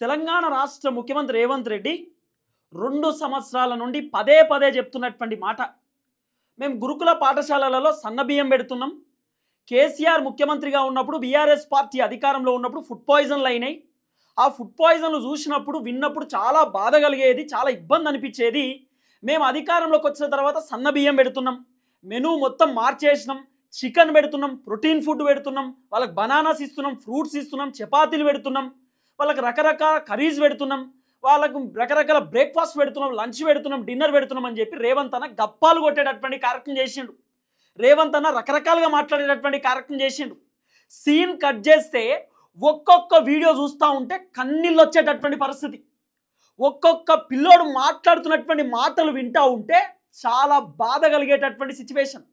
తెలంగాణ రాష్ట్ర ముఖ్యమంత్రి రేవంత్ రెడ్డి రెండు సంవత్సరాల నుండి పదే పదే చెప్తున్నటువంటి మాట. మేము గురుకుల పాఠశాలలలో సన్నబియ్యం పెడుతున్నాం. కేసీఆర్ ముఖ్యమంత్రిగా ఉన్నప్పుడు బీఆర్ఎస్ పార్టీ అధికారంలో ఉన్నప్పుడు ఫుడ్ పాయిజన్లు అయినాయి. ఆ ఫుడ్ పాయిజన్లు చూసినప్పుడు విన్నప్పుడు చాలా బాధ కలిగేది చాలా ఇబ్బంది అనిపించేది. మేము అధికారంలోకి వచ్చిన తర్వాత సన్న బియ్యం పెడుతున్నాం. మెనూ మొత్తం మార్చేసినాం. చికెన్ పెడుతున్నాం ప్రోటీన్ ఫుడ్ పెడుతున్నాం. వాళ్ళకి బనానాస్ ఇస్తున్నాం ఫ్రూట్స్ ఇస్తున్నాం చపాతీలు పెడుతున్నాం. వాళ్ళకి రకరకాల కర్రీస్ పెడుతున్నాం వాళ్ళకు రకరకాల బ్రేక్ఫాస్ట్ పెడుతున్నాం లంచ్ పెడుతున్నాం డిన్నర్ పెడుతున్నాం అని చెప్పి రేవంత్ అన్న గప్పాలు కొట్టేటటువంటి కార్యక్రమం చేసిండు. రేవంత్ అన్న రకరకాలుగా మాట్లాడేటటువంటి కార్యక్రమం చేసిండు. సీన్ కట్ చేస్తే ఒక్కొక్క వీడియో చూస్తూ ఉంటే కన్నీళ్ళు వచ్చేటటువంటి పరిస్థితి. ఒక్కొక్క పిల్లోడు మాట్లాడుతున్నటువంటి మాటలు వింటూ ఉంటే చాలా బాధ కలిగేటటువంటి సిచ్యువేషన్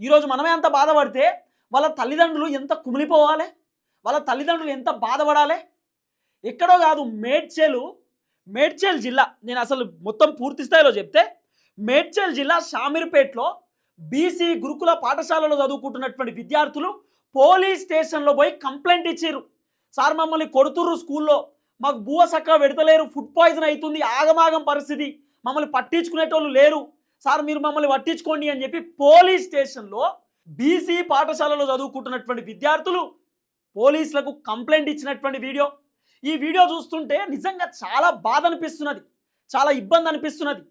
ఈరోజు మనమే అంత బాధపడితే వాళ్ళ తల్లిదండ్రులు ఎంత కుమిలిపోవాలి? వాళ్ళ తల్లిదండ్రులు ఎంత బాధపడాలి? ఎక్కడో కాదు మేడ్చేలు మేడ్చేల్ జిల్లా. నేను అసలు మొత్తం పూర్తి స్థాయిలో చెప్తే మేడ్చేల్ జిల్లా షామీర్పేట్లో బీసీ గురుకుల పాఠశాలలో చదువుకుంటున్నటువంటి విద్యార్థులు పోలీస్ స్టేషన్లో పోయి కంప్లైంట్ ఇచ్చారు సార్ మమ్మల్ని కొడుతుర్రు స్కూల్లో. మాకు బువ్వ సక్క పెడతలేరు. ఫుడ్ పాయిజన్ అవుతుంది ఆగమాగం పరిస్థితి. మమ్మల్ని పట్టించుకునేటోళ్ళు లేరు. సార్ మీరు మమ్మల్ని పట్టించుకోండి అని చెప్పి పోలీస్ స్టేషన్లో బీసీ పాఠశాలలో చదువుకుంటున్నటువంటి విద్యార్థులు పోలీసులకు కంప్లైంట్ ఇచ్చినటువంటి వీడియో ఈ వీడియో చూస్తుంటే నిజంగా చాలా బాధ అనిపిస్తున్నది చాలా ఇబ్బంది అనిపిస్తున్నది.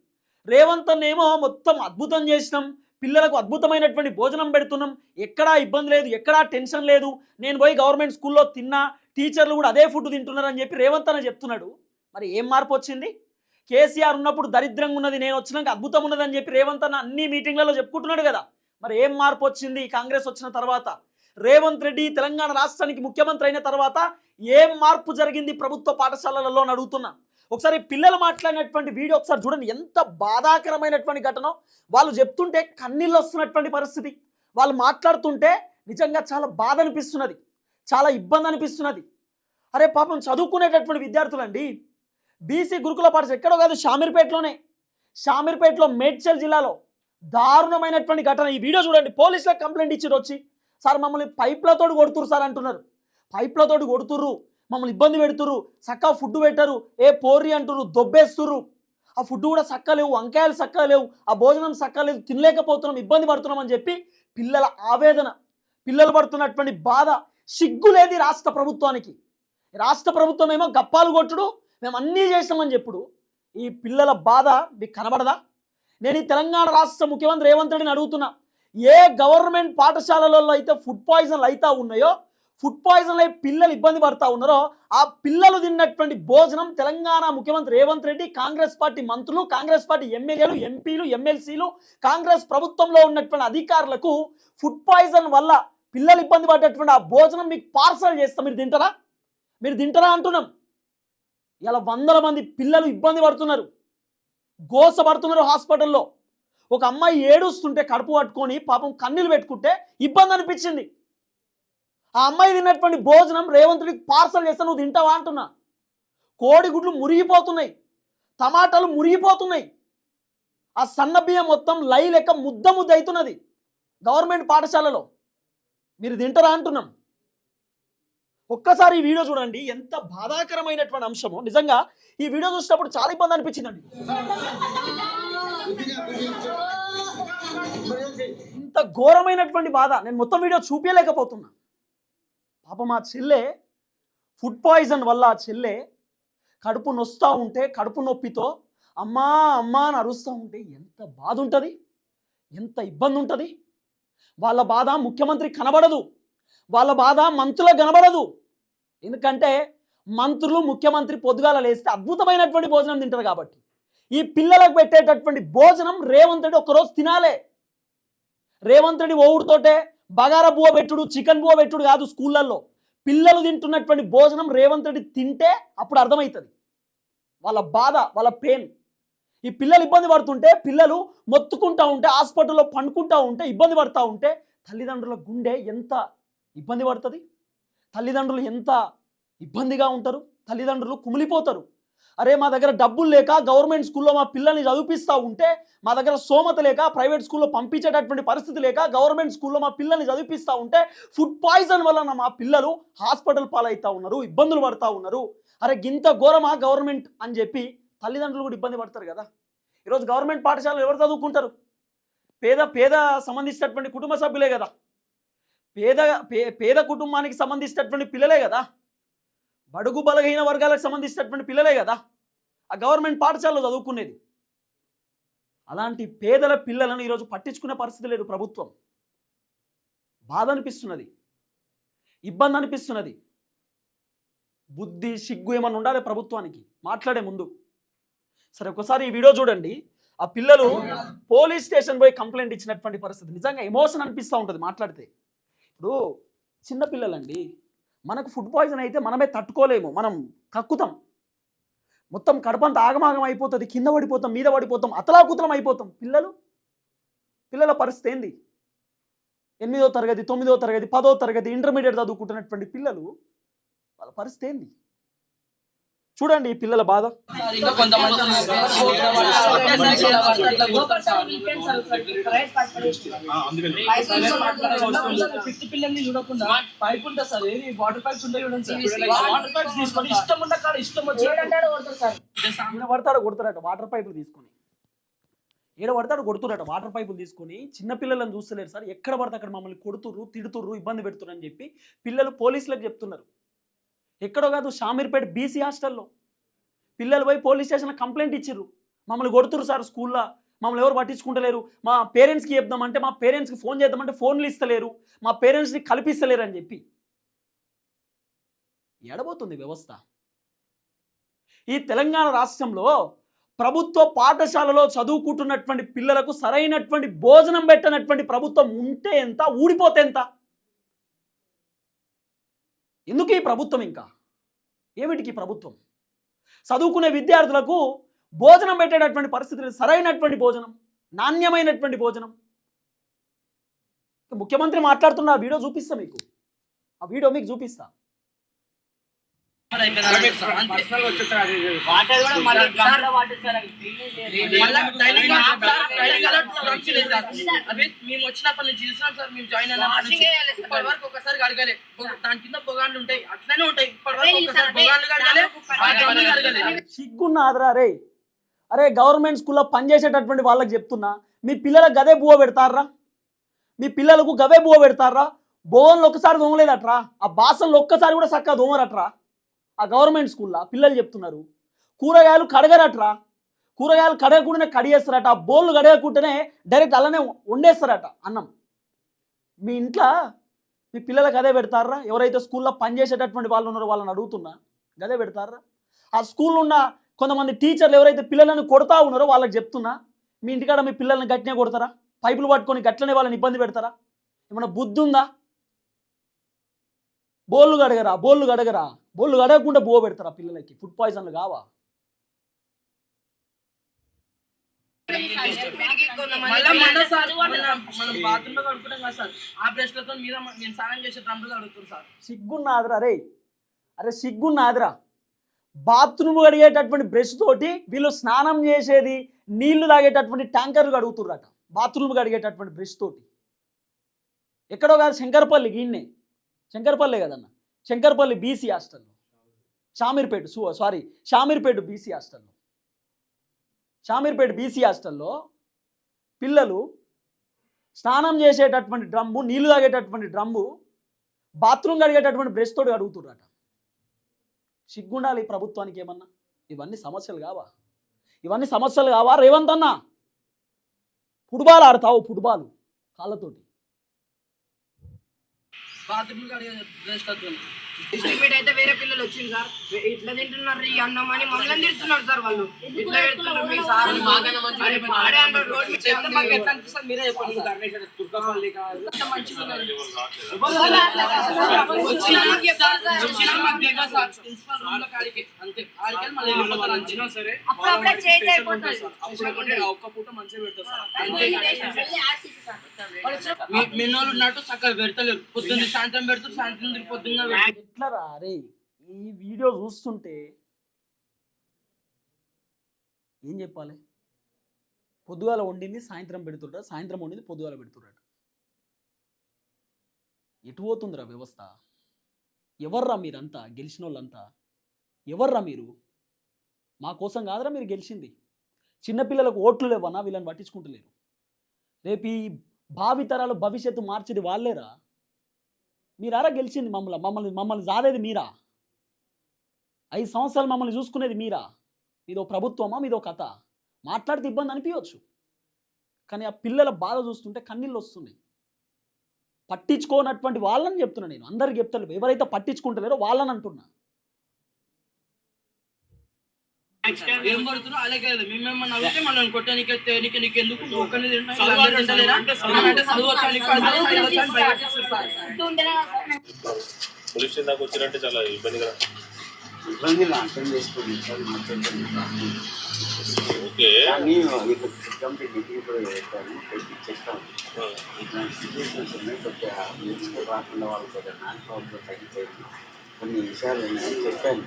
రేవంత్ అన్నేమో మొత్తం అద్భుతం చేసినాం పిల్లలకు అద్భుతమైనటువంటి భోజనం పెడుతున్నాం. ఎక్కడా ఇబ్బంది లేదు ఎక్కడా టెన్షన్ లేదు. నేను పోయి గవర్నమెంట్ స్కూల్లో తిన్నా టీచర్లు కూడా అదే ఫుడ్ తింటున్నారని చెప్పి రేవంత్ అన్న చెప్తున్నాడు. మరి ఏం మార్పు వచ్చింది? కేసీఆర్ ఉన్నప్పుడు దరిద్రంగా ఉన్నది నేను వచ్చినాక అద్భుతం ఉన్నదని చెప్పి రేవంత్ అన్న అన్ని మీటింగ్లలో చెప్పుకుంటున్నాడు కదా. మరి ఏం మార్పు వచ్చింది? కాంగ్రెస్ వచ్చిన తర్వాత రేవంత్ రెడ్డి తెలంగాణ రాష్ట్రానికి ముఖ్యమంత్రి అయిన తర్వాత ఏం మార్పు జరిగింది ప్రభుత్వ పాఠశాలలలో అని అడుగుతున్నా. ఒకసారి పిల్లలు మాట్లాడినటువంటి వీడియో ఒకసారి చూడండి. ఎంత బాధాకరమైనటువంటి ఘటన. వాళ్ళు చెప్తుంటే కన్నీళ్ళు వస్తున్నటువంటి పరిస్థితి. వాళ్ళు మాట్లాడుతుంటే నిజంగా చాలా బాధ అనిపిస్తున్నది. చాలా ఇబ్బంది అనిపిస్తున్నది. అరే పాపం చదువుకునేటటువంటి విద్యార్థులండి. బీసీ గురుకుల పాఠశాల ఎక్కడో కాదు షామీర్పేటలోనే. షామీర్పేటలో మేడ్చల్ జిల్లాలో దారుణమైనటువంటి ఘటన. ఈ వీడియో చూడండి. పోలీసులకు కంప్లైంట్ ఇచ్చి వచ్చి సార్ మమ్మల్ని పైప్లతోటి కొడుతురు సార్ అంటున్నారు. పైప్లతోటి కొడుతుర్రు మమ్మల్ని ఇబ్బంది పెడుతురు చక్కగా ఫుడ్ పెట్టరు ఏ పోర్రి అంటురు దొబ్బేస్తురు ఆ ఫుడ్ కూడా చక్కలేవు వంకాయలు చక్కలేవు ఆ భోజనం చక్కలేదు తినలేకపోతున్నాం ఇబ్బంది పడుతున్నాం అని చెప్పి పిల్లల ఆవేదన పిల్లలు పడుతున్నటువంటి బాధ సిగ్గులేది రాష్ట్ర ప్రభుత్వానికి. రాష్ట్ర ప్రభుత్వం ఏమో గప్పాలు కొట్టుడు మేము అన్నీ చేసామని చెప్పుడు. ఈ పిల్లల బాధ మీకు కనబడదా? నేను ఈ తెలంగాణ రాష్ట్ర ముఖ్యమంత్రి రేవంత్ రెడ్డిని అడుగుతున్నా. ఏ గవర్నమెంట్ పాఠశాలలలో అయితే ఫుడ్ పాయిజన్లు అవుతా ఉన్నాయో ఫుడ్ పాయిజన్ అయి పిల్లలు ఇబ్బంది పడతా ఉన్నారో ఆ పిల్లలు తిన్నటువంటి భోజనం తెలంగాణ ముఖ్యమంత్రి రేవంత్ రెడ్డి కాంగ్రెస్ పార్టీ మంత్రులు కాంగ్రెస్ పార్టీ ఎమ్మెల్యేలు ఎంపీలు ఎమ్మెల్సీలు కాంగ్రెస్ ప్రభుత్వంలో ఉన్నటువంటి అధికారులకు ఫుడ్ పాయిజన్ వల్ల పిల్లలు ఇబ్బంది పడేటటువంటి ఆ భోజనం మీకు పార్సల్ చేస్తాం. మీరు తింటారా? మీరు తింటారా అంటున్నాం. ఇలా వందల మంది పిల్లలు ఇబ్బంది పడుతున్నారు. గోసపడుతున్నారు హాస్పిటల్లో. ఒక అమ్మాయి ఏడుస్తుంటే కడుపు పట్టుకొని పాపం కన్నీళ్ళు పెట్టుకుంటే ఇబ్బంది అనిపించింది. ఆ అమ్మాయి తిన్నటువంటి భోజనం రేవంతుడికి పార్సల్ చేస్తే నువ్వు తింటావా అంటున్నా. కోడిగుడ్లు మురిగిపోతున్నాయి. టమాటాలు మురిగిపోతున్నాయి. ఆ సన్న బియ్యం మొత్తం లై లెక్క ముద్ద ముద్ద అవుతున్నది. గవర్నమెంట్ పాఠశాలలో. మీరు తింటారా అంటున్నాం. ఒక్కసారి ఈ వీడియో చూడండి. ఎంత బాధాకరమైనటువంటి అంశమో. నిజంగా ఈ వీడియో చూసినప్పుడు చాలా ఇబ్బంది అనిపించిందండి. ఇంత ఘోరమైనటువంటి బాధ. నేను మొత్తం వీడియో చూపించలేకపోతున్నా పాప మా చెల్లె ఫుడ్ పాయిజన్ వల్ల ఆ చెల్లె కడుపు నొస్తూ ఉంటే కడుపు నొప్పితో అమ్మా అమ్మా అని అరుస్తూ ఉంటే ఎంత బాధ ఉంటుంది? ఎంత ఇబ్బంది ఉంటుంది? వాళ్ళ బాధ ముఖ్యమంత్రి కనబడదు. వాళ్ళ బాధ మంత్రులకు కనబడదు. ఎందుకంటే మంత్రులు ముఖ్యమంత్రి పొద్దుగాల లేస్తే అద్భుతమైనటువంటి భోజనం తింటారు కాబట్టి. ఈ పిల్లలకు పెట్టేటటువంటి భోజనం రేవంత్ రెడ్డి ఒకరోజు తినాలే. రేవంత్ రెడ్డి ఓవుడుతోటే బగారా పెట్టుడు చికెన్ బువ పెట్టుడు కాదు స్కూళ్ళల్లో. పిల్లలు తింటున్నటువంటి భోజనం రేవంత్ రెడ్డి తింటే అప్పుడు అర్థమవుతుంది. వాళ్ళ బాధ వాళ్ళ పెయిన్ ఈ పిల్లలు ఇబ్బంది పడుతుంటే పిల్లలు మొత్తుకుంటా ఉంటే హాస్పిటల్లో పండుకుంటా ఉంటే ఇబ్బంది పడుతూ ఉంటే తల్లిదండ్రుల గుండె ఎంత ఇబ్బంది పడుతుంది? తల్లిదండ్రులు ఎంత ఇబ్బందిగా ఉంటారు? తల్లిదండ్రులు కుమిలిపోతారు. అరే మా దగ్గర డబ్బులు లేక గవర్నమెంట్ స్కూల్లో మా పిల్లల్ని చదివిపిస్తూ ఉంటే మా దగ్గర సోమత లేక ప్రైవేట్ స్కూల్లో పంపించేటటువంటి పరిస్థితి లేక గవర్నమెంట్ స్కూల్లో మా పిల్లల్ని చదివిపిస్తూ ఉంటే ఫుడ్ పాయిజన్ వలన మా పిల్లలు హాస్పిటల్ పాలవుతూ ఉన్నారు ఇబ్బందులు పడుతూ ఉన్నారు. అరే గింత ఘోరమా గవర్నమెంట్ అని చెప్పి తల్లిదండ్రులు కూడా ఇబ్బంది పడతారు కదా. ఈరోజు గవర్నమెంట్ పాఠశాలలో ఎవరు చదువుకుంటారు? పేద పేద సంబంధించినటువంటి కుటుంబ సభ్యులే కదా. పేద పేద కుటుంబానికి సంబంధించినటువంటి పిల్లలే కదా. బడుగు బలహీన వర్గాలకు సంబంధించినటువంటి పిల్లలే కదా. ఆ గవర్నమెంట్ పాఠశాలలో చదువుకునేది. అలాంటి పేదల పిల్లలను ఈరోజు పట్టించుకునే పరిస్థితి లేదు ప్రభుత్వం. బాధ అనిపిస్తున్నది. ఇబ్బంది అనిపిస్తున్నది. బుద్ధి సిగ్గు ఏమన్నా ఉండాలి ప్రభుత్వానికి? మాట్లాడే ముందు. సరే ఒకసారి ఈ వీడియో చూడండి. ఆ పిల్లలు పోలీస్ స్టేషన్ పోయి కంప్లైంట్ ఇచ్చినటువంటి పరిస్థితి. నిజంగా ఎమోషన్ అనిపిస్తూ ఉంటుంది మాట్లాడితే. ఇప్పుడు చిన్న పిల్లలండి. మనకు ఫుడ్ పాయిజన్ అయితే మనమే తట్టుకోలేము. మనం కక్కుతాం. మొత్తం కడపంత ఆగమాగం అయిపోతుంది కింద పడిపోతాం మీద పడిపోతాం అతలాకుతలం అయిపోతాం. పిల్లలు? పిల్లల పరిస్థితి ఏంది? ఎనిమిదో తరగతి తొమ్మిదో తరగతి పదో తరగతి ఇంటర్మీడియట్ చదువుకుంటున్నటువంటి పిల్లలు వాళ్ళ పరిస్థితి ఏంది? చూడండి ఈ పిల్లల బాధ. సార్, ఇంకా కొంతమంది పిల్లల్ని చూడకుండా పైప్ ఉంటుంది సార్ ఏది వాటర్ పైప్స్ ఉంటాయి చూడండి సార్ వాటర్ పైప్స్ తీసుకొని ఇష్టం ఉన్న కాడ ఇష్టం వచ్చి ఈడ పడతాడు కొడతారట వాటర్ పైపులు తీసుకొని. ఈడ పడతాడు కొడుతురట వాటర్ పైపులు తీసుకొని. చిన్న పిల్లలను చూస్తలేరు సార్. ఎక్కడ పడితే అక్కడ మమ్మల్ని కొడుతుర్రు తిడుతుర్రు ఇబ్బంది పెడుతుర్రు అని చెప్పి పిల్లలు పోలీసులకు చెప్తున్నారు. ఎక్కడో కాదు షామీర్పేట బీసీ హాస్టల్లో. పిల్లలు పోయి పోలీస్ స్టేషన్లో కంప్లైంట్ ఇచ్చిర్రు. మమ్మల్ని కొడుతురు సార్ స్కూల్లో. మమ్మల్ని ఎవరు పట్టించుకుంటలేరు. మా పేరెంట్స్కి చెప్దామంటే మా పేరెంట్స్కి ఫోన్ చేద్దామంటే ఫోన్లు ఇస్తలేరు. మా పేరెంట్స్ని కల్పిస్తలేరు అని చెప్పి. ఎడబోతుంది వ్యవస్థ. ఈ తెలంగాణ రాష్ట్రంలో ప్రభుత్వ పాఠశాలలో చదువుకుంటున్నటువంటి పిల్లలకు సరైనటువంటి భోజనం పెట్టనటువంటి ప్రభుత్వం ఉంటే ఎంత ఊడిపోతే ఎంత? ఎందుకు ఈ ప్రభుత్వం ఇంకా? ఏమిటికి ప్రభుత్వం? చదువుకునే విద్యార్థులకు భోజనం పెట్టేటటువంటి పరిస్థితి సరైనటువంటి భోజనం నాణ్యమైనటువంటి భోజనం. ముఖ్యమంత్రి మాట్లాడుతున్న ఆ వీడియో చూపిస్తా మీకు. ఆ వీడియో మీకు చూపిస్తా. అవి మేము వచ్చినప్పటి నుంచి చూసినాం సార్ మేము జాయిన్ అయినప్పటి నుంచి. ఇప్పటి వరకు ఒకసారి అడగలే దాని కింద పొగాళ్ళు ఉంటాయి అట్లనే ఉంటాయి. ఇప్పటి వరకు ఒకసారి పొగాళ్ళు కడగలే ఆ డ్రమ్ములు కడగలే. సిగ్గున్నాదిరా రే. అరే గవర్నమెంట్ స్కూల్లో పనిచేసేటటువంటి వాళ్ళకి చెప్తున్నా మీ పిల్లలకు గదే బువ్వ పెడతారా? మీ పిల్లలకు గవే బువ్వ పెడతారా? బోన్లు ఒక్కసారి దోమలేదట్రా ఆ బాసన్లు ఒక్కసారి కూడా చక్కగా దోమరట్రా ఆ గవర్నమెంట్ స్కూల్లో పిల్లలు చెప్తున్నారు కూరగాయలు కడగరట్రా కూరగాయలు కడగకుండానే కడిగేస్తారట ఆ బోన్లు కడగకుండానే డైరెక్ట్ అలానే వండేస్తారట అన్నం. మీ ఇంట్లో మీ పిల్లలకు అదే పెడతారా? ఎవరైతే స్కూల్లో పనిచేసేటటువంటి వాళ్ళు ఉన్నారో వాళ్ళని అడుగుతున్నా గదే పెడతారా? ఆ స్కూల్లో ఉన్న కొంతమంది టీచర్లు ఎవరైతే పిల్లలను కొడతా ఉన్నారో వాళ్ళకి చెప్తున్నా మీ ఇంటికాడ మీ పిల్లల్ని గట్టినే కొడతారా? పైపులు పట్టుకొని గట్లనే వాళ్ళని ఇబ్బంది పెడతారా? ఏమైనా బుద్ధి ఉందా? బోళ్ళు గడగరా బోళ్ళు గడగరా బోళ్ళు గడగకుండా బువ్వ పెడతారా పిల్లలకి? ఫుడ్ పాయిజన్లు కావా? సిగ్గున్నాదిరా రే అరే సిగ్గున్నాదిరా. బాత్రూమ్ కడిగేటటువంటి బ్రష్ తోటి వీళ్ళు స్నానం చేసేది నీళ్ళు తాగేటటువంటి ట్యాంకర్లు కడుగుతుర్రట. బాత్రూమ్ కడిగేటటువంటి బ్రష్ తోటి. ఎక్కడో కాదు శంకరపల్లి గీన్నే శంకరపల్లి కదన్న? శంకరపల్లి బీసీ హాస్టల్లో. షామీర్పేట సు సారీ షామీర్పేట బీసీ హాస్టల్లో. షామీర్పేట బీసీ హాస్టల్లో పిల్లలు స్నానం చేసేటటువంటి డ్రమ్ము నీళ్ళు తాగేటటువంటి డ్రమ్ము బాత్రూమ్ కడిగేటటువంటి బ్రష్ తోటి అడుగుతుర్రట సిగ్గుండాలి ప్రభుత్వానికి ఏమన్నా? ఇవన్నీ సమస్యలు కావా? ఇవన్నీ సమస్యలు కావా? రేవంత్ అన్న? ఫుట్బాల్ ఆడతావు ఫుట్బాల్ కాళ్ళతోటి. బాత్రూమ్ కడిగే బ్రష్లతో డిస్ట్రిబ్యూట్ అయితే వేరే పిల్లలు వచ్చింది సార్. ఇట్లా తింటున్నారు ఈ అన్నం అని మమ్మల్ని తిడుతున్నారు సార్ వాళ్ళు. ఇట్లా పెడుతున్నారు మీ సార్. అని పాడే అంటారు రోడ్ మీద. చెప్తే మాకు ఎట్లా అనిపిస్తుంది మీరే చెప్పండి అంత మంచిగా సార్. మీ- మిన్నోళ్ళు ఉన్నట్టు చక్కగా పెడతలేరు. పొద్దున్న సాయంత్రం పెడుతూ సాయంత్రం పొద్దున్న పెడతారు. ఎట్లా అరే రే ఈ వీడియో చూస్తుంటే ఏం చెప్పాలి? పొద్దుగాల వండింది సాయంత్రం పెడుతుంటారు సాయంత్రం వండింది పొద్దుగాల పెడుతుంటారు ఎటు పోతుందిరా వ్యవస్థ? ఎవర్రా మీరంతా? గెలిచిన వాళ్ళంతా ఎవర్రా మీరు? మా కోసం కాదురా మీరు గెలిచింది. చిన్నపిల్లలకు ఓట్లు లేవన్నా వీళ్ళని పట్టించుకుంటలేరు. రేపు ఈ భావితరాలు భవిష్యత్తు మార్చేది వాళ్ళేరా? మీరారా గెలిచింది మమ్మల్ని? మమ్మల్ని మమ్మల్ని జాదేది మీరా? ఐదు సంవత్సరాలు మమ్మల్ని చూసుకునేది మీరా? మీదో ప్రభుత్వమా? మీదో కథ? మాట్లాడితే ఇబ్బంది అనిపించవచ్చు కానీ ఆ పిల్లల బాధ చూస్తుంటే కన్నీళ్ళు వస్తున్నాయి. పట్టించుకోనటువంటి వాళ్ళని చెప్తున్నా నేను. అందరికి చెప్తాను. ఎవరైతే పట్టించుకుంటలేరో వాళ్ళని అంటున్నా. ఏం పడుతున్నా? అలాగే. మేమేమన్నా అడిగితే మనల్ని కొట్టడానికి నీకు నీకు ఎందుకు. పోలీస్ స్టేషన్ దాకా చాలా ఇబ్బందిగా ఇబ్బందిలో అర్థం చేసుకోండి సార్ మంచిగా ఓకే. కానీ ఇక్కడ కంప్లీట్ డిగ్రీ కూడా పెట్టాను పెట్టి చెప్తాను ఇట్లాంటి సిచ్యువేషన్స్ ఉన్నాయి కొద్దిగా మ్యూజిక్ రాకుండా వాళ్ళు కొద్దిగా మ్యాన్ పవర్లో తగ్గిపోయింది. కొన్ని విషయాలు ఉన్నాయి చెప్పాను.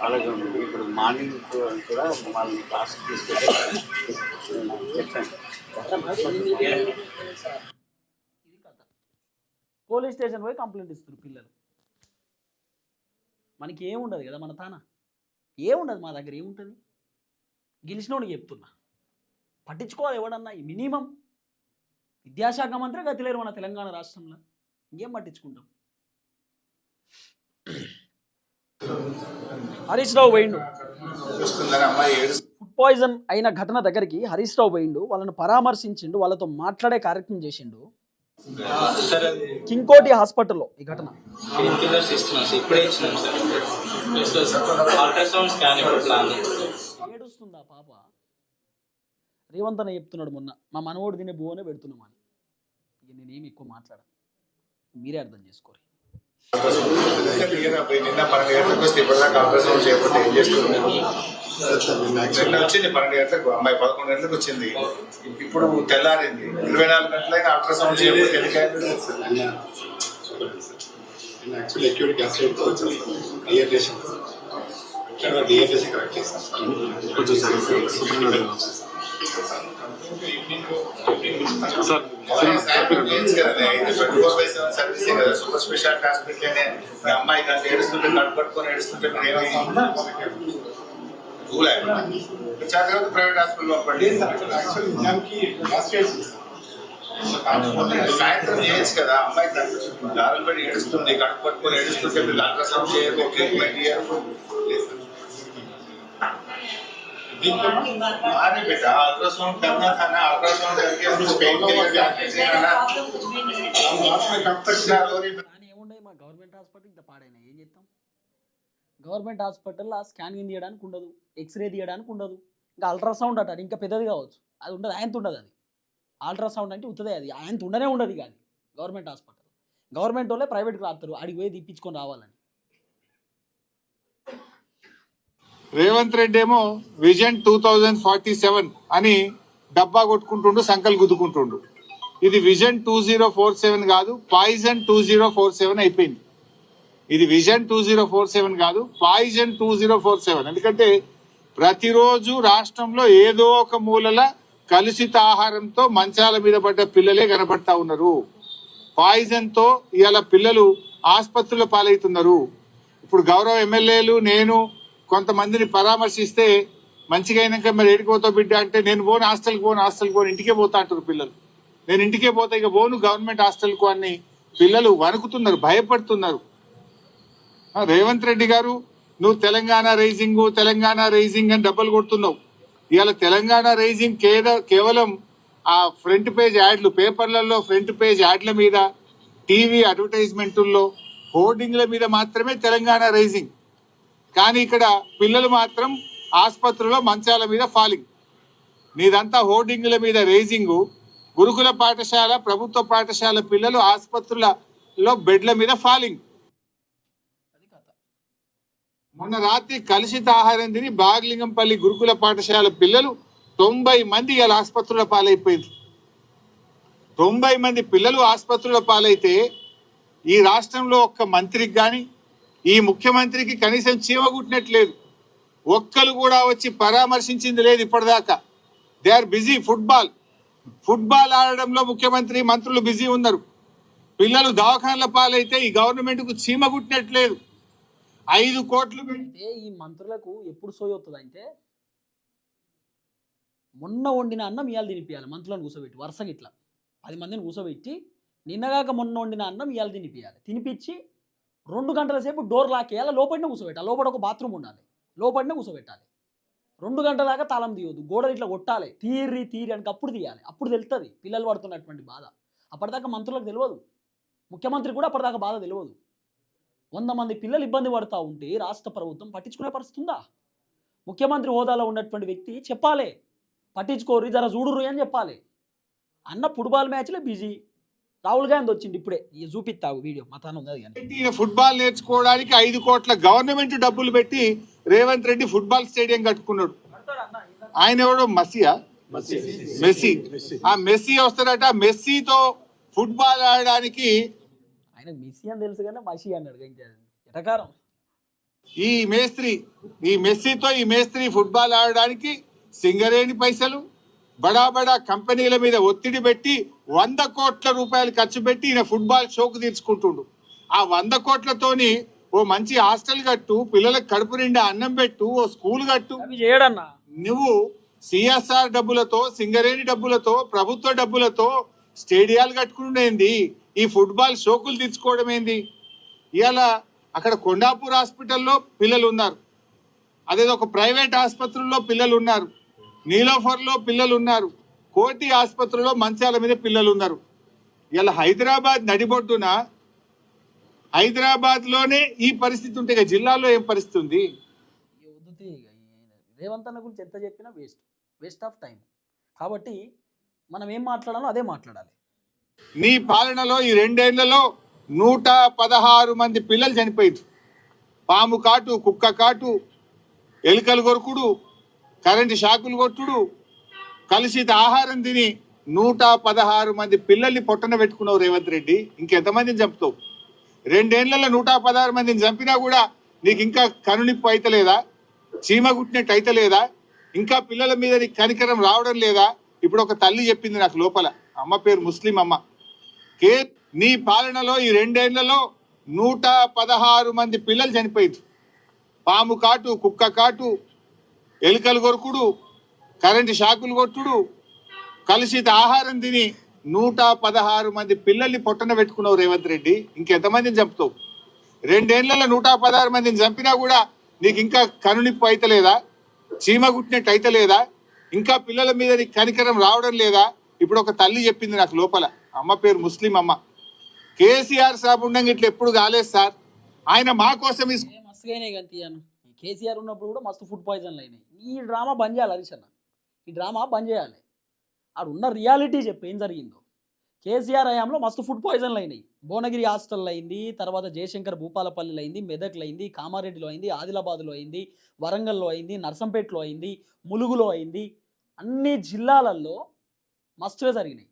వాళ్ళకి ఇప్పుడు మార్నింగ్ కూడా వాళ్ళని క్లాస్ తీసుకెళ్ళి చెప్పాను పోలీస్ స్టేషన్ పోయి కంప్లైంట్ ఇస్తారు పిల్లలు. మనకి ఏముండదు కదా మన తాన? ఏముండదు మా దగ్గర? ఏముంటుంది గెలిచినోడు చెప్తున్నా. పట్టించుకోవాలి ఎవడన్నా? మినిమం విద్యాశాఖ మంత్రి గతిలేరు మన తెలంగాణ రాష్ట్రంలో. ఇంకేం పట్టించుకుంటాం? హరీష్ రావు పోయిండు. ఫుడ్ పాయిజన్ అయిన ఘటన దగ్గరికి హరీష్ రావు పోయిండు. వాళ్ళని పరామర్శించిండు. వాళ్ళతో మాట్లాడే కార్యక్రమం చేసిండు. కింగ్కోటి హాస్పిటల్లో ఈ ఘటన. ఏడుస్తుందా పాప? రేవంత్ అన్న చెప్తున్నాడు మొన్న. మా మనవోడు తినే బువ్వనే పెడుతున్నామని నేనేమి ఎక్కువ మాట్లాడ మీరే అర్థం చేసుకోరు. నిన్న పన్నెండు గంటలకు వస్తే ఇప్పటిదాకా అల్ట్రాసౌండ్ చేయకపోతే ఏం చేస్తున్నాం నిన్న వచ్చింది పన్నెండు గంటలకు అమ్మాయి పదకొండు గంటలకు వచ్చింది ఇప్పుడు తెల్లారింది ఇరవై నాలుగు గంటలైనా అల్ట్రాసౌండ్ చేయకపోతే actually acute gastritis dehydration dehydration correct చేస్తాను కొంచెం సార్ సర్వీసింగ్ కదా సూపర్ స్పెషాలిటీ హాస్పిటల్ అనే. మీ అమ్మాయి ఏడుస్తుంటే కడుపు పట్టుకొని ఏడుస్తుంటే మీరు ఏమి రూల్ జాగ్రత్త ప్రైవేట్ హాస్పిటల్ పంపండి యాక్చువల్లీ నిజానికి గ్యాస్ట్రైట్ సాయంత్రం చేయొచ్చు కదా అమ్మాయి దారులు పడి ఏడుస్తుంది కడుపు పట్టుకొని ఏడుస్తుంటే మీరు అల్ట్రాసౌండ్ చేయరు ట్రీట్మెంట్ చేయరు मारे बेटा अल्ट्रासाउंड करना था ना अल्ट्रासाउंड करके कुछ पेन किलर जाके देना कब तक जा रही కానీ ఏముండే మా గవర్నమెంట్ హాస్పిటల్ ఇంత పాడైనా ఏం చేస్తాం గవర్నమెంట్ హాస్పిటల్లో స్కానింగ్ తీయడానికి ఉండదు ఎక్స్రే తీయడానికి ఉండదు ఇంకా అల్ట్రాసౌండ్ అట అది ఇంకా పెద్దది కావచ్చు అది ఉండదు ఆయనతో ఉండదు అది అల్ట్రాసౌండ్ అంటే ఉత్తదే అది ఆయనతో ఉండనే ఉండదు కానీ గవర్నమెంట్ హాస్పిటల్ గవర్నమెంట్ వాళ్ళే ప్రైవేట్కి రాస్తారు అడిగి పోయి తీపించుకొని రావాలని రేవంత్ రెడ్డి ఏమో vision two thousand forty seven అని డబ్బా కొట్టుకుంటుండు సంకలు గుద్దుకుంటుండు. ఇది vision two zero four seven కాదు poison two zero four seven అయిపోయింది. ఇది vision two zero four seven కాదు poison two zero four seven. ఎందుకంటే ప్రతిరోజు రాష్ట్రంలో ఏదో ఒక మూలల కలుషిత ఆహారంతో మంచాల మీద పడ్డ పిల్లలే కనబడతా ఉన్నారు. పాయిజన్తో ఇవాళ పిల్లలు ఆసుపత్రుల పాలవుతున్నారు. ఇప్పుడు గౌరవ ఎమ్మెల్యేలు నేను కొంతమందిని పరామర్శిస్తే మంచిగా అయినాక మరి ఏడికి బిడ్డ అంటే నేను పోను హాస్టల్కి పోను హాస్టల్కి పోను ఇంటికే పోతా అంటారు పిల్లలు. నేను ఇంటికే పోతా ఇక పోను గవర్నమెంట్ హాస్టల్కు అని పిల్లలు వణుకుతున్నారు భయపడుతున్నారు. రేవంత్ రెడ్డి గారు నువ్వు తెలంగాణ రైజింగ్ తెలంగాణ రైజింగ్ అని డబ్బులు కొడుతున్నావు. ఇవాళ తెలంగాణ రైజింగ్ కేద- కేవలం ఆ ఫ్రంట్ పేజ్ యాడ్లు పేపర్లలో ఫ్రంట్ పేజ్ యాడ్ల మీద టీవీ అడ్వర్టైజ్మెంటుల్లో హోర్డింగ్ల మీద మాత్రమే తెలంగాణ రైజింగ్. కానీ ఇక్కడ పిల్లలు మాత్రం ఆసుపత్రిలో మంచాల మీద ఫాలింగ్. నీదంతా హోర్డింగ్ల మీద రేజింగ్. గురుకుల పాఠశాల ప్రభుత్వ పాఠశాల పిల్లలు ఆసుపత్రులలో బెడ్ల మీద ఫాలింగ్. మొన్న రాత్రి కలుషిత ఆహారం తిని బాగలింగంపల్లి గురుకుల పాఠశాల పిల్లలు తొంభై మంది ఇలా ఆసుపత్రుల పాలైపోయింది తొంభై మంది పిల్లలు ఆసుపత్రుల పాలైతే ఈ రాష్ట్రంలో ఒక్క మంత్రికి కానీ ఈ ముఖ్యమంత్రికి కనీసం చీమగుట్టినట్లేదు ఒక్కరు కూడా వచ్చి పరామర్శించింది లేదు ఇప్పటిదాకా. They are busy football. Football ఆడడంలో ముఖ్యమంత్రి మంత్రులు బిజీ ఉన్నారు. పిల్లలు దవాఖానల పాలైతే ఈ గవర్నమెంట్కు చీమ కుట్టినట్లేదు. ఐదు కోట్లు పెట్టి ఈ మంత్రులకు ఎప్పుడు సోయి అంటే మొన్న వండిన అన్నం ఇవాళ తినిపియాలి మంత్రులను కూర్చోబెట్టి వరుసగా ఇట్లా పది మందిని కూర్చోబెట్టి నిన్నగాక మొన్న వండిన అన్నం ఇవాళ తినిపియాలి తినిపించి రెండు గంటల సేపు డోర్ లాకేయాలి లోపలనే కూర్చోబెట్టాలి? లోపల ఒక బాత్రూమ్ ఉండాలి. లోపలనే కూర్చోబెట్టాలి. రెండు గంటల దాకా తాళం తీయొద్దు. గోడలు ఇట్లా కొట్టాలి. తీరి తీరి అని అప్పుడు తీయాలి. అప్పుడు తెలుస్తుంది పిల్లలు పడుతున్నటువంటి బాధ. అప్పటిదాకా మంత్రులకు తెలియదు. ముఖ్యమంత్రి కూడా అప్పటిదాకా బాధ తెలియదు. వంద మంది పిల్లలు ఇబ్బంది పడుతూ ఉంటే రాష్ట్ర ప్రభుత్వం పట్టించుకునే పరిస్థితుందా ముఖ్యమంత్రి హోదాలో ఉన్నటువంటి వ్యక్తి చెప్పాలి. పట్టించుకోరు జర చూడురు అని చెప్పాలి. అన్న ఫుట్బాల్ మ్యాచ్లో బిజీ. రాహుల్ గాంధీ వచ్చింది ఇప్పుడే. చూపిస్తావు వీడియో. మా తాను ఉంది కానీ. ఈయన ఫుట్బాల్ నేర్చుకోవడానికి ఐదు కోట్ల గవర్నమెంట్ డబ్బులు పెట్టి రేవంత్ రెడ్డి ఫుట్బాల్ స్టేడియం కట్టుకున్నాడు. ఆయన ఎవడో? మసియా మెస్సీ. ఆ మెస్సీ వస్తాడట. మెస్సీతో ఫుట్బాల్ ఆడడానికి ఆయన మెస్సీ అని తెలుసు కానీ మసి అన్నాడు. ఎటకారం? ఈ మేస్త్రి ఈ మెస్సీతో ఈ మేస్త్రి ఫుట్బాల్ ఆడడానికి సింగరేణి పైసలు బడా బడా కంపెనీల మీద ఒత్తిడి పెట్టి వంద కోట్ల రూపాయలు ఖర్చు పెట్టి ఈయన ఫుట్బాల్ షోకు తీర్చుకుంటుండు. ఆ వంద కోట్లతోని ఓ మంచి హాస్టల్ కట్టు పిల్లలకు కడుపు నిండా అన్నం పెట్టు ఓ స్కూల్ కట్టు. నువ్వు సిఎస్ఆర్ డబ్బులతో సింగరేణి డబ్బులతో ప్రభుత్వ డబ్బులతో స్టేడియాలు కట్టుకునేంది ఈ ఫుట్బాల్ షోకులు తెచ్చుకోవడం ఏంది? ఇవాళ అక్కడ కొండాపూర్ హాస్పిటల్లో పిల్లలు ఉన్నారు అదేదో ఒక ప్రైవేట్ ఆసుపత్రుల్లో పిల్లలు ఉన్నారు నీలోఫర్లో పిల్లలు ఉన్నారు కోటి ఆసుపత్రిలో మంచాల మీద పిల్లలు ఉన్నారు ఇలా హైదరాబాద్ నడిబొడ్డున హైదరాబాద్లోనే ఈ పరిస్థితి ఉంటే జిల్లాలో ఏం పరిస్థితి ఉంది? రేవంత్ అన్న గురించి ఎంత చెప్పినా వేస్ట్ వేస్ట్ ఆఫ్ టైం కాబట్టి మనం ఏం మాట్లాడాలో అదే మాట్లాడాలి. నీ పాలనలో ఈ రెండేళ్ళలో నూట పదహారు మంది పిల్లలు చనిపోయారు పాము కాటు కుక్క కాటు ఎలుకలు కొరుకుడు కరెంటు షాకులు కొట్టుడు. కలుషిత ఆహారం తిని నూట పదహారు మంది పిల్లల్ని పొట్టన పెట్టుకున్నావు రేవంత్ రెడ్డి. ఇంకెంతమందిని చంపుతావు? రెండేళ్ళలో నూట పదహారు మందిని చంపినా కూడా నీకు ఇంకా కనునిప్పు అయితలేదా? చీమ కుట్టినట్టు అయితలేదా? ఇంకా పిల్లల మీద నీకు కనికరం రావడం లేదా? ఇప్పుడు ఒక తల్లి చెప్పింది నాకు లోపల. అమ్మ పేరు ముస్లిం అమ్మ. కే నీ పాలనలో ఈ రెండేళ్ళలో నూట పదహారు మంది పిల్లలు చనిపోయారు పాము కాటు కుక్క కాటు ఎలుకలు కొరుకుడు కరెంటు షాకులు కొట్టుడు కలుషిత ఆహారం తిని నూట పదహారు మంది పిల్లల్ని పొట్టన పెట్టుకున్నావు రేవంత్ రెడ్డి. ఇంకెంతమందిని చంపుతావు? రెండేళ్ళలో నూట పదహారు మందిని చంపినా కూడా నీకు ఇంకా కనునిప్పు అయితలేదా? చీమ కుట్టినట్టు అయితలేదా? ఇంకా పిల్లల మీద నీకు కనికరం రావడం లేదా? ఇప్పుడు ఒక తల్లి చెప్పింది నాకు లోపల. అమ్మ పేరు ముస్లిం అమ్మ. కేసీఆర్ సాబ్ ఉండంగా ఇట్లా ఎప్పుడు కాలేదు సార్. ఆయన మా కోసం కేసీఆర్ ఉన్నప్పుడు కూడా మస్తు ఫుడ్ పాయిజన్లు అయినాయి. ఈ డ్రామా బంద్ చేయాలి హరీష్ అన్న. ఈ డ్రామా బంద్ చేయాలి. ఆడు ఉన్న రియాలిటీ చెప్పు ఏం జరిగిందో. కేసీఆర్ హయాంలో మస్తు ఫుడ్ పాయిజన్లు అయినాయి. భువనగిరి హాస్టల్లో అయింది తర్వాత జయశంకర్ భూపాలపల్లిలో అయింది మెదక్లో అయింది కామారెడ్డిలో అయింది ఆదిలాబాద్లో అయింది వరంగల్లో అయింది నర్సంపేటలో అయింది ములుగులో అయింది. అన్ని జిల్లాలలో మస్తుగా జరిగినాయి.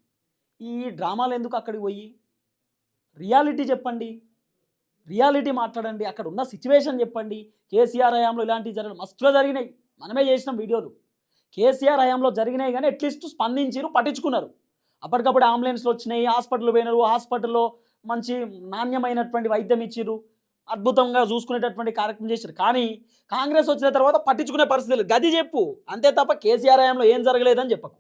ఈ డ్రామాలు ఎందుకు అక్కడికి పోయి? రియాలిటీ చెప్పండి. రియాలిటీ మాట్లాడండి అక్కడ ఉన్న సిచ్యువేషన్ చెప్పండి. కేసీఆర్ హయాంలో ఇలాంటివి జరగడం మస్తుగా జరిగినాయి. మనమే చేసినాం వీడియోలు. కేసీఆర్ హయాంలో జరిగినాయి కానీ అట్లీస్ట్ స్పందించారు పట్టించుకున్నారు. అప్పటికప్పుడు అంబులెన్స్లు వచ్చినాయి హాస్పిటల్ పోయినారు. హాస్పిటల్లో మంచి నాణ్యమైనటువంటి వైద్యం ఇచ్చిర్రు. అద్భుతంగా చూసుకునేటటువంటి కార్యక్రమం చేశారు కానీ కాంగ్రెస్ వచ్చిన తర్వాత పట్టించుకునే పరిస్థితులు గది చెప్పు. అంతే తప్ప కేసీఆర్ హయాంలో ఏం జరగలేదని చెప్పకు.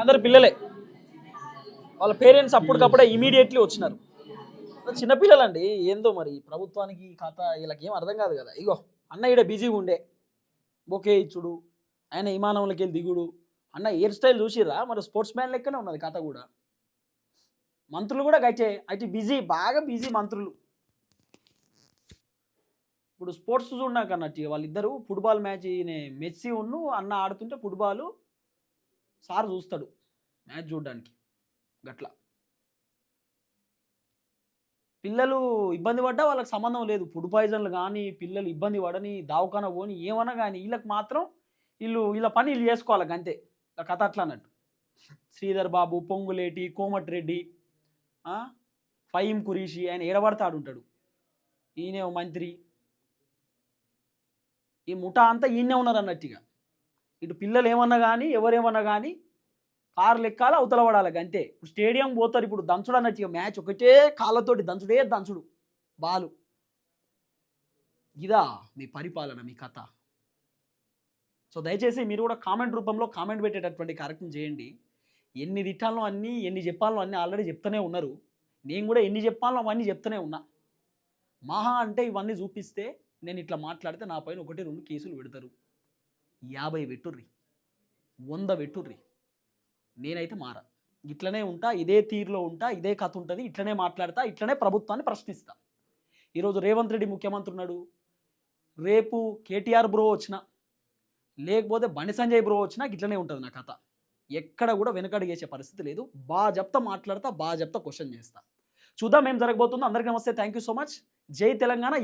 అందరు పిల్లలే. వాళ్ళ పేరెంట్స్ అప్పటికప్పుడే ఇమీడియట్లీ వచ్చినారు. చిన్నపిల్లలండి ఏందో మరి ప్రభుత్వానికి కథ వీళ్ళకి ఏం అర్థం కాదు కదా. ఇగో అన్న ఈడ బిజీగా ఉండే. బొకే ఇచ్చుడు ఆయన విమానంలోకి వెళ్ళి దిగుడు. అన్న హెయిర్ స్టైల్ చూసిరా మరి స్పోర్ట్స్ మ్యాన్ లెక్కనే ఉన్నది కథ కూడా. మంత్రులు కూడా గట్టే అయితే బిజీ బాగా బిజీ మంత్రులు. ఇప్పుడు స్పోర్ట్స్ చూడడానికి అన్నట్టు వాళ్ళిద్దరు ఫుట్బాల్ మ్యాచ్ మెస్సీ ఉన్ను అన్న ఆడుతుంటే ఫుట్బాల్ సార్ చూస్తాడు మ్యాచ్ చూడడానికి. గట్లా. పిల్లలు ఇబ్బంది పడ్డా వాళ్ళకి సంబంధం లేదు. ఫుడ్ పాయిజన్లు కానీ పిల్లలు ఇబ్బంది పడని దావకాన పోని ఏమన్నా కానీ వీళ్ళకి మాత్రం వీళ్ళు వీళ్ళ పని వీళ్ళు చేసుకోవాలి అంతే కథ అట్లా అన్నట్టు. శ్రీధర్ బాబు పొంగులేటి కోమటిరెడ్డి ఆ, ఫహీం కురీషి ఆయన ఏడబడతాడు ఉంటాడు. ఈయనే మంత్రి. ఈ ముఠా అంతా ఈయనే ఉన్నారు అన్నట్టుగా ఇటు పిల్లలు ఏమన్నా కానీ ఎవరేమన్నా కానీ ఆరు లెక్కలు అవతల పడాలి అంతే ఇప్పుడు స్టేడియం పోతారు ఇప్పుడు దంచుడు అన్నట్టు ఇక మ్యాచ్ ఒకటే కాళ్ళతోటి దంచుడే దంచుడు బాలు. ఇదా మీ పరిపాలన మీ కథ. సో దయచేసి మీరు కూడా కామెంట్ రూపంలో కామెంట్ పెట్టేటటువంటి కార్యక్రమం చేయండి. ఎన్ని తిట్టాలో అన్నీ ఎన్ని చెప్పాలో అన్నీ ఆల్రెడీ చెప్తూనే ఉన్నారు. నేను కూడా ఎన్ని చెప్పాలో అవన్నీ చెప్తూనే ఉన్నా. మహా అంటే ఇవన్నీ చూపిస్తే నేను ఇట్లా మాట్లాడితే నా పైన ఒకటి రెండు కేసులు పెడతారు. యాభై పెట్టుర్రి వంద పెట్టుర్రి. నేనైతే మారా. ఇట్లనే ఉంటా ఇదే తీరులో ఉంటా ఇదే కథ ఉంటుంది ఇట్లనే మాట్లాడతా ఇట్లనే ప్రభుత్వాన్ని ప్రశ్నిస్తా. ఈరోజు రేవంత్ రెడ్డి ముఖ్యమంత్రి ఉన్నాడు. రేపు కేటీఆర్ బ్రో వచ్చిన లేకపోతే బండి సంజయ్ బ్రో వచ్చినా ఇట్లనే ఉంటుంది నా కథ. ఎక్కడ కూడా వెనకడిగేసే పరిస్థితి లేదు. బాగా చెప్తా మాట్లాడతా బాగా చెప్తా క్వశ్చన్ చేస్తా. చూద్దాం ఏం జరగబోతుందో. అందరికీ నమస్తే. Thank you so much. జై తెలంగాణ.